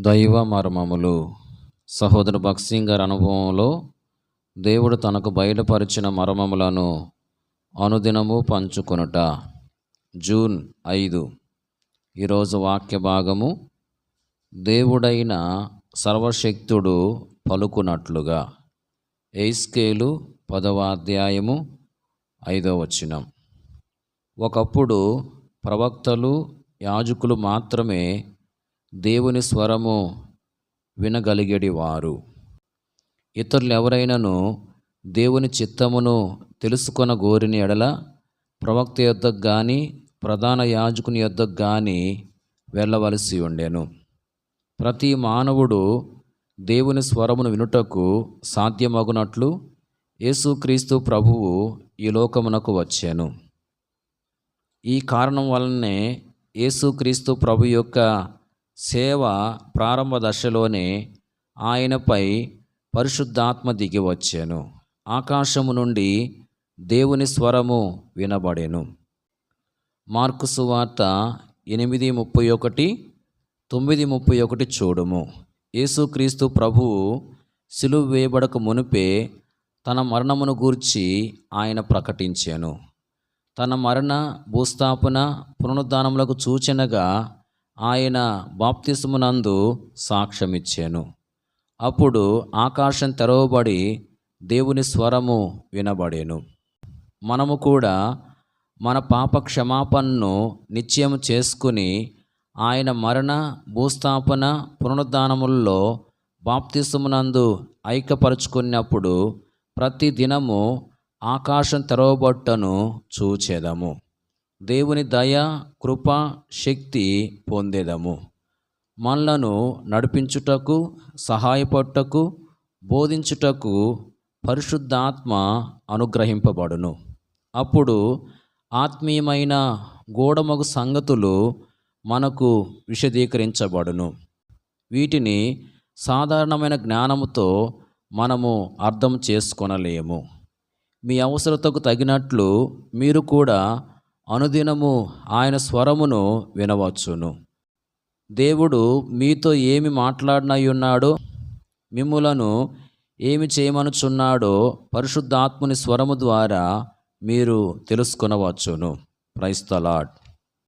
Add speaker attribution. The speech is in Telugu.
Speaker 1: దైవ మర్మములు. సహోదరు భక్సింగ్ గారి అనుభవంలో దేవుడు తనకు బయలుపరిచిన మర్మములను అనుదినము పంచుకొనుట. జూన్ ఐదు. ఈరోజు వాక్య భాగము దేవుడైన సర్వశక్తుడు పలుకునట్లుగా. ఎయిస్కేలు పదవ అధ్యాయము ఐదో వచనం. ఒకప్పుడు ప్రవక్తలు యాజకులు మాత్రమే దేవుని స్వరము వినగలిగేటి వారు ఇతరులు ఎవరైనాను దేవుని చిత్తమును తెలుసుకొన గోరిని ఎడల ప్రవక్త యొద్దకు కానీ ప్రధాన యాజకుని యొద్దకు కానీ వెళ్ళవలసి ఉండేను. ప్రతి మానవుడు దేవుని స్వరమును వినుటకు సాధ్యమగునట్లు యేసుక్రీస్తు ప్రభువు ఈ లోకమునకు వచ్చాను. ఈ కారణం వలనే యేసుక్రీస్తు ప్రభు యొక్క సేవ ప్రారంభ దశలోనే ఆయనపై పరిశుద్ధాత్మ దిగి వచ్చాను. ఆకాశము నుండి దేవుని స్వరము వినబడెను. మార్కు సువార్త ఎనిమిది ముప్పై ఒకటి తొమ్మిది ముప్పై ఒకటి చూడుము. యేసుక్రీస్తు ప్రభువు సిలువ వేయబడక మునిపే తన మరణమును గూర్చి ఆయన ప్రకటించాను. తన మరణ భూస్థాపన పునరుద్ధానములకు సూచనగా ఆయన బాప్తిస్మునందు సాక్ష్యమిచ్చాను. అప్పుడు ఆకాశం తెరవబడి దేవుని స్వరము వినబడేను. మనము కూడా మన పాప క్షమాపణను నిశ్చయం చేసుకుని ఆయన మరణ భూస్థాపన పునరుద్ధానముల్లో బాప్తిస్మునందు ఐక్యపరుచుకున్నప్పుడు ప్రతి దినము ఆకాశం తెరవబట్టను చూచేదము. దేవుని దయ కృప శక్తి పొందేదము. మనలను నడిపించుటకు సహాయపడుటకు బోధించుటకు పరిశుద్ధాత్మ అనుగ్రహింపబడును. అప్పుడు ఆత్మీయమైన గూఢమగు సంగతులు మనకు విశదీకరించబడును. వీటిని సాధారణమైన జ్ఞానముతో మనము అర్థం చేసుకొనలేము. మీ అవసరతకు తగినట్లు మీరు కూడా అనుదినము ఆయన స్వరమును వినవచ్చును. దేవుడు మీతో ఏమి మాట్లాడినయ్యున్నాడో మిమ్ములను ఏమి చేయమనుచున్నాడో పరిశుద్ధాత్ముని స్వరము ద్వారా మీరు తెలుసుకొనవచ్చును. క్రైస్తలాట్